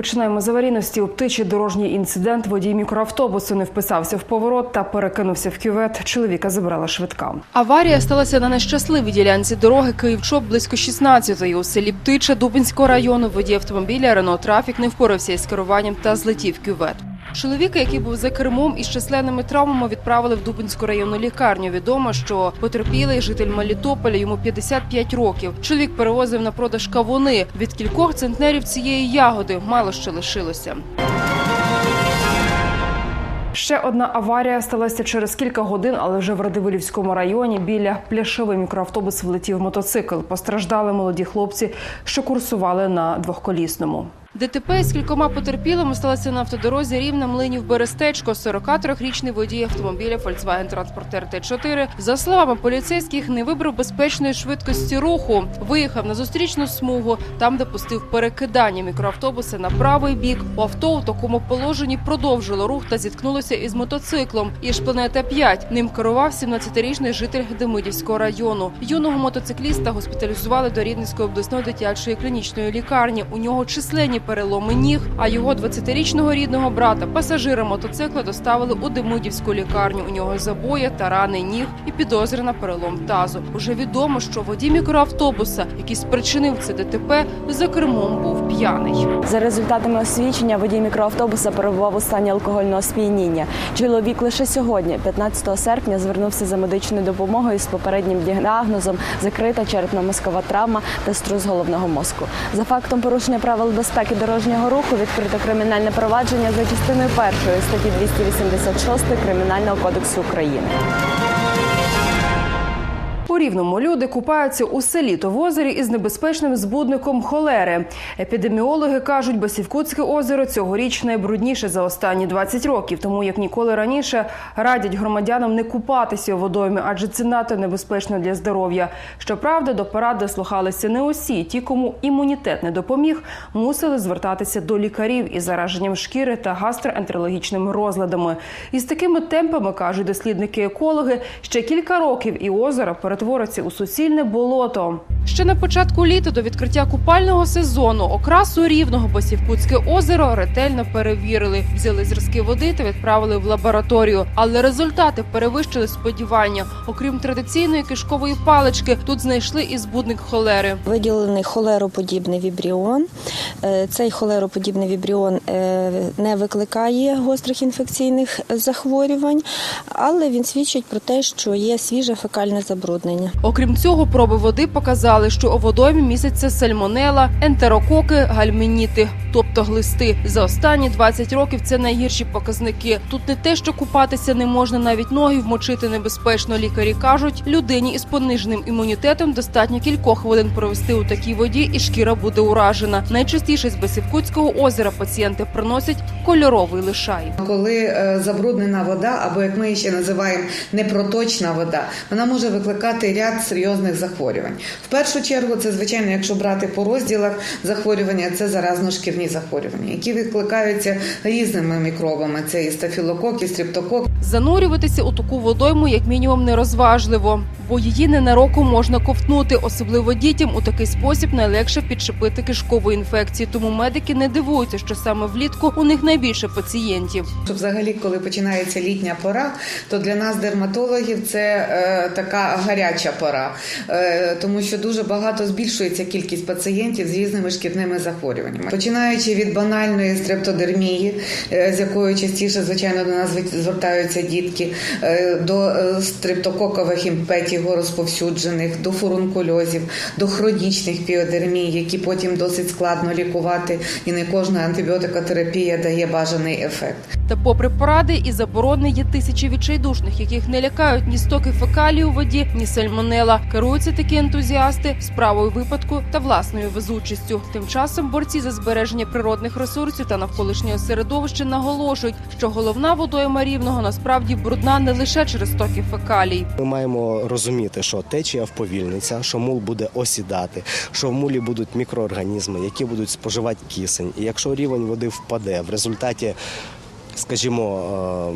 Починаємо з аварійності. У птичий дорожній інцидент. Водій мікроавтобусу не вписався в поворот та перекинувся в кювет. Чоловіка забрала швидка. Аварія сталася на нещасливій ділянці дороги Київ-Чоп близько 16-ї. У селі Птича Дубинського району водій автомобіля Рено Трафік не впорався із керуванням та злетів кювет. Чоловіка, який був за кермом із численними травмами, відправили в Дубинську районну лікарню. Відомо, що потерпілий житель Мелітополя, йому 55 років. Чоловік перевозив на продаж кавуни. Від кількох центнерів цієї ягоди мало що лишилося. Ще одна аварія сталася через кілька годин, але вже в Радивилівському районі біля пляшовий мікроавтобус влетів мотоцикл. Постраждали молоді хлопці, що курсували на двохколісному. ДТП з кількома потерпілими сталося на автодорозі рівна млинів Берестечко. 43-річний водій автомобіля Volkswagen Transporter Т4, за словами поліцейських, не вибрав безпечної швидкості руху. Виїхав на зустрічну смугу, там допустив перекидання мікроавтобуса на правий бік. У авто у такому положенні продовжило рух та зіткнулося із мотоциклом. Іжпланета 5 Ним керував 17-річний житель Демидівського району. Юного мотоцикліста госпіталізували до Рівненської обласної дитячої клінічної лікарні. У нього численні переломи ніг. А його 20-річного рідного брата, пасажира мотоцикла, доставили у Демидівську лікарню. У нього забої та рани ніг і підозри на перелом тазу. Уже відомо, що водій мікроавтобуса, який спричинив це ДТП, за кермом був п'яний. За результатами освідчення, водій мікроавтобуса перебував у стані алкогольного сп'яніння. Чоловік лише сьогодні, 15 серпня, звернувся за медичною допомогою з попереднім діагнозом закрита черепно-мозкова травма та струс головного мозку. За фактом порушення правил безпеки дорожнього руху відкрито кримінальне провадження за частиною першої статті 286 Кримінального кодексу України. У рівному люди купаються у селі то в озері із небезпечним збудником холери. Епідеміологи кажуть, Басівкутське озеро цьогоріч найбрудніше за останні 20 років. Тому як ніколи раніше радять громадянам не купатися у водоймі, адже це надто небезпечно для здоров'я. Щоправда, до порад дослухалися не усі. Ті, кому імунітет не допоміг, мусили звертатися до лікарів із зараженням шкіри та гастроентерологічними розладами. І з такими темпами кажуть дослідники-екологи, ще кілька років і озеро перетвориться у суцільне болото. Ще на початку літа до відкриття купального сезону окрасу рівного Басівкутське озеро ретельно перевірили, взяли зразки води та відправили в лабораторію. Але результати перевищили сподівання. Окрім традиційної кишкової палички, тут знайшли і збудник холери. Виділений холероподібний вібріон. Е, Цей холероподібний вібріон е, не викликає гострих інфекційних захворювань, але він свідчить про те, що є свіже фекальне забруднення. Окрім цього, проби води показали, що у водоймі містяться сальмонела, ентерококи, гальмініти, тобто глисти. За останні 20 років це найгірші показники. Тут не те, що купатися не можна, навіть ноги вмочити небезпечно. Лікарі кажуть, людині із пониженим імунітетом достатньо кількох хвилин провести у такій воді, і шкіра буде уражена. Найчастіше з Басівкутського озера пацієнти приносять кольоровий лишай. Коли е, забруднена вода, або як ми ще називаємо непроточна вода, вона може викликати ряд серйозних захворювань. В першу чергу, це звичайно, якщо брати по розділах захворювання, це заразно-шкірні захворювання, які викликаються різними мікробами. Це і стафілокок, і стрептокок. Занурюватися у таку водойму як мінімум нерозважливо, бо її ненароком можна ковтнути. Особливо дітям у такий спосіб найлегше підчепити кишкову інфекцію. Тому медики не дивуються, що саме влітку у них найбільше пацієнтів. Взагалі, коли починається літня пора, то для нас, дерматологів, це е, така гаряча пора, е, тому що дуже багато збільшується кількість пацієнтів з різними шкірними захворюваннями, починаючи від банальної стрептодермії, е, з якою частіше, звичайно, до нас звертаються дітки, е, до е, стрептококових імпетів розповсюджених, до фурункульозів, до хронічних піодермій, які потім досить складно лікувати, і не кожна антибіотикотерапія дає бажаний ефект. Та, попри поради і заборони, є тисячі відчайдушних, яких не лякають ні стоки фекалії у воді, ні сальмонела. Керуються такі ентузіасти справою випадку та власною везучістю. Тим часом борці за збереження збереження природних ресурсів та навколишнього середовища наголошують, що головна водойма рівного насправді брудна не лише через токи фекалій. Ми маємо розуміти, що течія вповільниться, що мул буде осідати, що в мулі будуть мікроорганізми, які будуть споживати кисень. І якщо рівень води впаде в результаті, скажімо,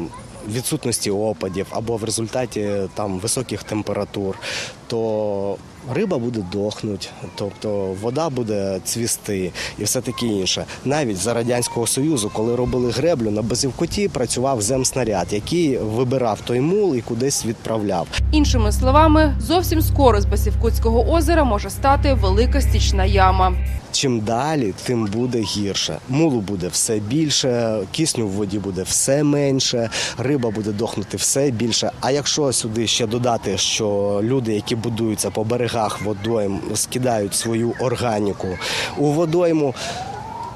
е, відсутності опадів або в результаті там високих температур, то риба буде дохнути, тобто вода буде цвісти і все таке інше. Навіть за радянського союзу, коли робили греблю на Безівкуті, працював земснаряд, який вибирав той мул і кудись відправляв. Іншими словами, зовсім скоро з Басівкутського озера може стати велика стічна яма. Чим далі, тим буде гірше. Мулу буде все більше, кисню в воді буде все менше, риба буде дохнути все більше. А якщо сюди ще додати, що люди, які будуються по берегах водойм, скидають свою органіку. У водойму,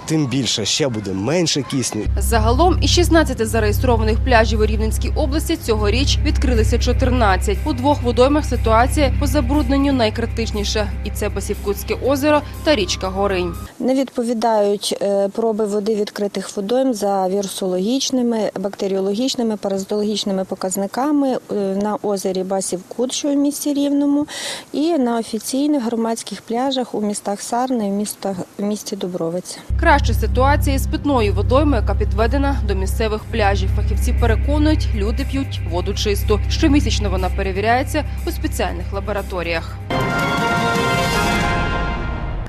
тим більше ще буде менше кисню. Загалом із 16 зареєстрованих пляжів у Рівненській області цьогоріч відкрилися 14. У двох водоймах ситуація по забрудненню найкритичніша. І це Басівкутське озеро та річка Горинь. Не відповідають е, проби води відкритих водойм за вірусологічними, бактеріологічними, паразитологічними показниками е, на озері Басів-Кут, що в місті Рівному, і на офіційних громадських пляжах у містах Сарни в містах в місті Дубровиця. Краща ситуація із питною водоймою, яка підведена до місцевих пляжів. Фахівці переконують, люди п'ють воду чисту. Щомісячно вона перевіряється у спеціальних лабораторіях.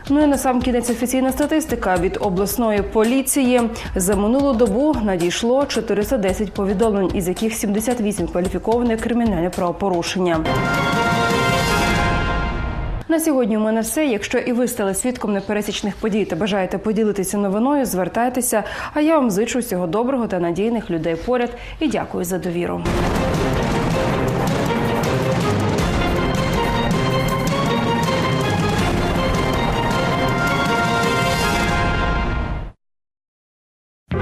Ну і на сам кінець офіційна статистика від обласної поліції. За минулу добу надійшло 410 повідомлень, із яких 78 кваліфіковані кримінальне правопорушення. На сьогодні у мене все. Якщо і ви стали свідком непересічних подій та бажаєте поділитися новиною, звертайтеся. А я вам зичу всього доброго та надійних людей поряд і дякую за довіру.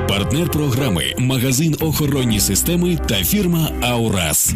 Партнер програми магазин охоронні системи та фірма Аурас.